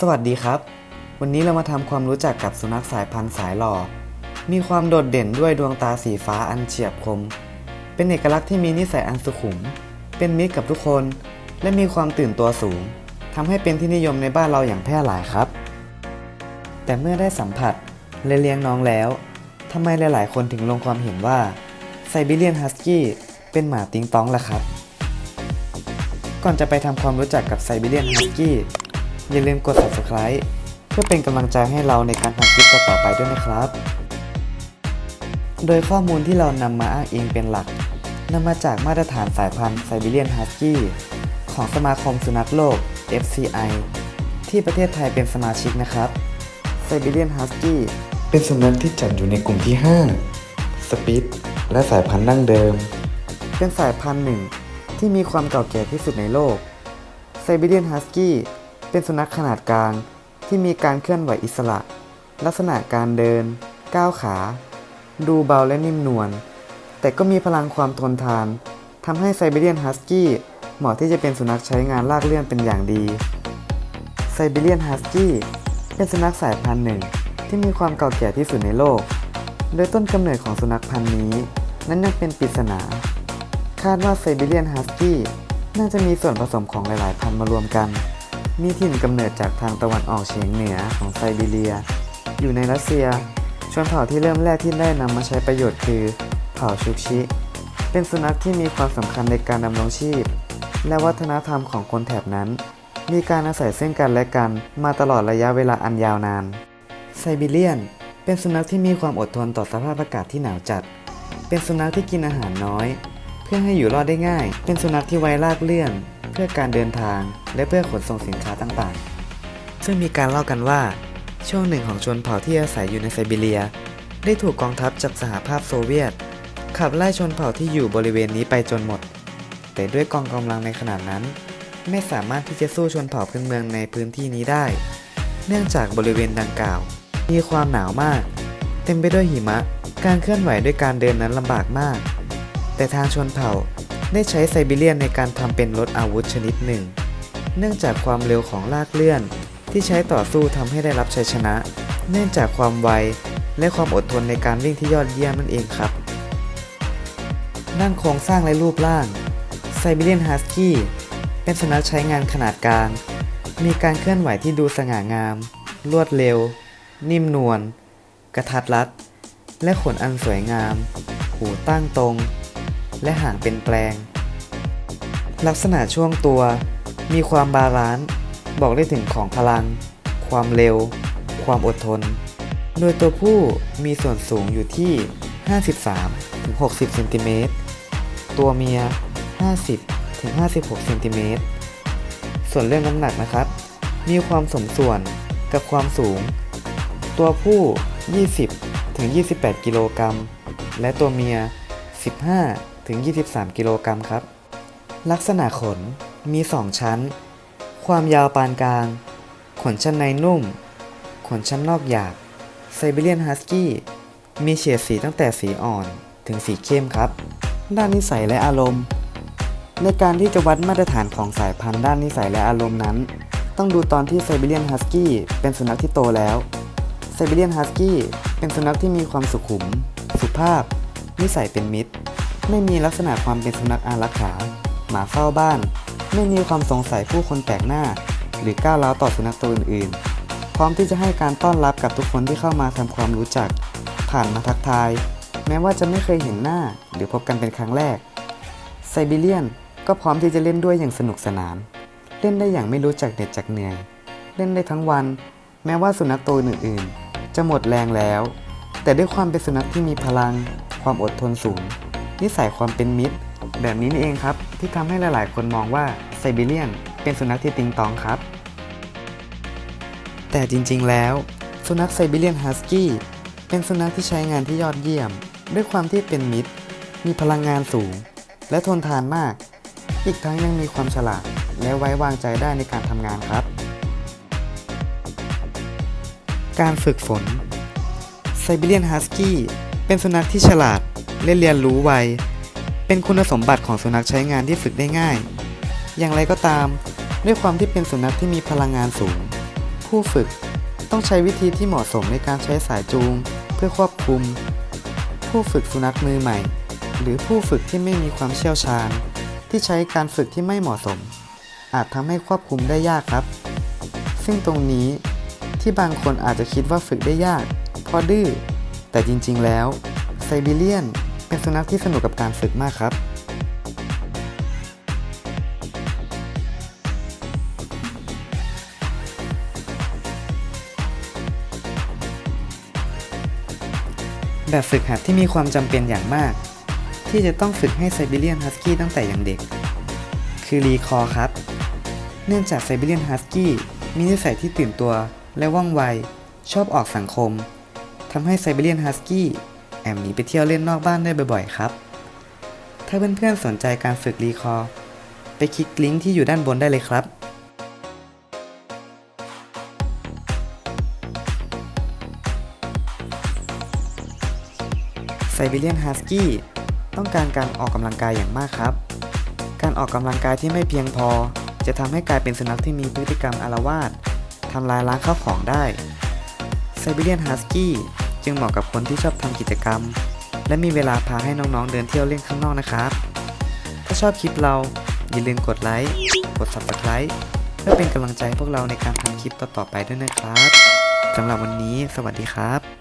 สวัสดีครับ วันนี้เรามาทำความรู้จักกับสุนัขสายพันธุ์สายหล่อ มีความโดดเด่นด้วยดวงตาสีฟ้าอันเฉียบคม เป็นเอกลักษณ์ที่มีนิสัยอันสุขุม เป็นมิตรกับทุกคน และมีความตื่นตัวสูงทำให้เป็นที่นิยมในบ้านเราอย่างแพร่หลายครับ แต่เมื่อได้สัมผัสและเลี้ยงน้องแล้วทำไมหลาย ๆ คนถึงลงความเห็นว่าไซบีเรียนฮัสกี้เป็นหมาติงตองล่ะครับ ก่อนจะไปทำความรู้จักกับไซบีเรียนฮัสกี้ อย่าลืมกด subscribe เพื่อเป็นกำลังใจให้เราในการทำคลิปต่อๆไปด้วยนะครับ โดยข้อมูลที่เรานำมาอ้างอิงเป็นหลักนำมาจากมาตรฐานสายพันธุ์ไซบีเรียนฮัสกี้ของสมาคมสุนัขโลก FCI ที่ประเทศไทยเป็นสมาชิกนะครับไซบีเรียนฮัสกี้เป็นสุนัขที่จัดอยู่ในกลุ่มที่ 5 สปิทและสายพันธุ์ดั้งเดิม เป็นสายพันธุ์หนึ่งที่มีความเก่าแก่ที่สุดในโลกไซบีเรียนฮัสกี้ เป็นสุนัขขนาดกลางที่มีการเคลื่อนไหวอิสระ ลักษณะการเดิน ก้าวขา ดูเบาและนิ่มนวล แต่ก็มีพลังความทนทานทำให้ไซเบีเรียนฮัสกี้เหมาะที่จะเป็นสุนัขใช้งานลากเลื่อนเป็นอย่างดี ไซเบีเรียนฮัสกี้เป็นสุนัขสายพันธุ์หนึ่งที่มีความเก่าแก่ที่สุดในโลก โดยต้นกำเนิดของสุนัขพันธุ์นี้ นั้นยังเป็นปริศนา คาดว่าไซบีเรียนฮัสกี้น่าจะมีส่วนผสมของหลาย ๆ พันธุ์มารวมกัน มีถิ่นกำเนิดจากทางตะวันออกเฉียงเหนือของไซบีเรีย อยู่ในรัสเซีย ชนเผ่าที่เริ่มแรกที่ได้นำมาใช้ประโยชน์คือ เผ่าชุกชิ เป็นสุนัขที่มีความสำคัญในการดำรงชีพ และวัฒนธรรมของคนแถบนั้น มีการอาศัยซึ่งกันและกันมาตลอดระยะเวลาอันยาวนาน ไซบีเรียน เป็นสุนัขที่มีความอดทนต่อสภาพอากาศที่หนาวจัด เป็นสุนัขที่กินอาหารน้อย เพื่อให้อยู่รอดได้ง่าย เป็นสุนัขที่ไว้ลากเลื่อน พื่อการเดินทางและเพื่อขนส่งสินค้าต่างๆ ซึ่งมีการเล่ากันว่า ช่วงหนึ่งของชนเผ่าที่อาศัยอยู่ในไซบีเรีย ได้ถูกกองทัพจากสหภาพโซเวียต ขับไล่ชนเผ่าที่อยู่บริเวณนี้ไปจนหมด แต่ด้วยกองกำลังในขนาดนั้น ไม่สามารถที่จะสู้ชนเผ่าพื้นเมืองในพื้นที่นี้ได้ เนื่องจากบริเวณดังกล่าว มีความหนาวมาก เต็มไปด้วยหิมะ การเคลื่อนไหวด้วยการเดินนั้นลำบากมาก แต่ทางชนเผ่า ได้ใช้ไซบีเรียนในการทำเป็นรถอาวุธชนิดหนึ่ง เนื่องจากความเร็วของลากเลื่อน ที่ใช้ต่อสู้ทำให้ได้รับชัยชนะ เนื่องจากความไวและความอดทนในการวิ่งที่ยอดเยี่ยมนั่นเองครับ ด้านโครงสร้างและรูปร่างไซบีเรียนฮัสกี้เป็นสุนัขใช้งานขนาดกลาง มีการเคลื่อนไหวที่ดูสง่างาม รวดเร็ว นิ่มนวลกระทัดรัด และขนอันสวยงาม หูตั้งตรง และหางเป็นแปลง ลักษณะช่วงตัว มีความบาลานซ์บอกได้ถึงของพลัง ความเร็ว ความอดทน โดยตัวผู้มีส่วนสูงอยู่ที่ 53-60เซนติเมตรตัวเมีย 50-56เซนติเมตรส่วนเรื่องน้ำหนักนะครับ มีความสมส่วนกับความสูง ตัวผู้ 20ถึง28 กิโลกรัม และตัวเมีย 15 ถึง 23 กิโลกรัมครับ ลักษณะขนมี 2 ชั้น ความยาวปานกลาง ขนชั้นในนุ่ม ขนชั้นนอกหยาบไซบีเรียนฮัสกี้มีเฉดสีตั้งแต่สีอ่อนถึงสีเข้มครับ ด้านนิสัยและอารมณ์ ในการที่จะวัดมาตรฐานของสายพันธุ์ด้านนิสัยและอารมณ์นั้น ต้องดูตอนที่ไซบีเรียนฮัสกี้เป็นสุนัขที่โตแล้วไซบีเรียนฮัสกี้เป็นสุนัขที่มีความสุขุม สุภาพ นิสัยเป็นมิตร ไม่มีลักษณะความเป็นสุนัขอารักขาหมาเฝ้าบ้าน ไม่มีความสงสัยผู้คนแปลกหน้า หรือก้าวร้าวต่อสุนัขตัวอื่นๆ พร้อมที่จะให้การต้อนรับกับทุกคนที่เข้ามาทำความรู้จัก ผ่านมาทักทาย แม้ว่าจะไม่เคยเห็นหน้าหรือพบกันเป็นครั้งแรกไซบีเรียนก็พร้อมที่จะเล่นด้วยอย่างสนุกสนาน เล่นได้อย่างไม่รู้จักเหน็ดจากเหนื่อย เล่นได้ทั้งวัน แม้ว่าสุนัขตัวอื่นๆ จะหมดแรงแล้ว แต่ด้วยความเป็นสุนัขที่มีพลัง ความอดทนสูง นิสัยความเป็นมิตร แบบนี้นี่เองครับ ที่ทำให้หลายๆ คนมองว่าไซบีเรียนเป็นสุนัขที่ติงตองครับ แต่จริงๆแล้ว สุนัขไซบีเรียนฮัสกี้เป็นสุนัขที่ใช้งานที่ยอดเยี่ยม ด้วยความที่เป็นมิตร มีพลังงานสูง และทนทานมาก อีกทั้งยังมีความฉลาด และไว้วางใจได้ในการทำงานครับ การฝึกฝนไซบีเรียนฮัสกี้เป็นสุนัขที่ฉลาด และเรียนรู้ไว เป็นคุณสมบัติของสุนัขใช้งานที่ฝึกได้ง่าย อย่างไรก็ตาม ด้วยความที่เป็นสุนัขที่มีพลังงานสูง ผู้ฝึกต้องใช้วิธีที่เหมาะสมในการใช้สายจูง เพื่อควบคุม ผู้ฝึกสุนัขมือใหม่ หรือผู้ฝึกที่ไม่มีความเชี่ยวชาญ ที่ใช้การฝึกที่ไม่เหมาะสม อาจทำให้ควบคุมได้ยากครับ ซึ่งตรงนี้ที่บางคนอาจจะคิดว่าฝึกได้ยากเพราะดื้อแต่จริงๆแล้วไซบีเรียน เป็นสุนัขที่สนุกกับการฝึกมากครับ แบบฝึกหัดที่มีความจำเป็นอย่างมาก ที่จะต้องฝึกให้ไซบีเรียนฮัสกี้ตั้งแต่อยังเด็ก คือรีคอร์ครับ เนื่องจากไซบีเรียนฮัสกี้มีนิสัยที่ตื่นตัวและว่องไว ชอบออกสังคมทำให้ไซบีเรียนฮัสกี้ แอบหนีไปเที่ยวเล่นนอกบ้านได้บ่อยๆครับ ถ้าเพื่อนๆสนใจการฝึกรีคอร์ไปคลิกลิงก์ที่อยู่ด้านบนได้เลยครับไซบีเรียนฮัสกี้ต้องการการออกกำลังกายอย่างมากครับ การออกกำลังกายที่ไม่เพียงพอ จะทำให้กลายเป็นสุนัขที่มีพฤติกรรมอารวาสทำลายล้างข้าวของได้ไซบีเรียนฮัสกี้ จึงเหมาะกับคนที่ชอบทำกิจกรรม และมีเวลาพาให้น้องๆเดินเที่ยวเล่นข้างนอกนะครับ ถ้าชอบคลิปเราอย่าลืมกดไลค์กด subscribe เพื่อเป็นกำลังใจพวกเราในการทำคลิปต่อๆไปด้วยนะครับสำหรับวันนี้ สวัสดีครับ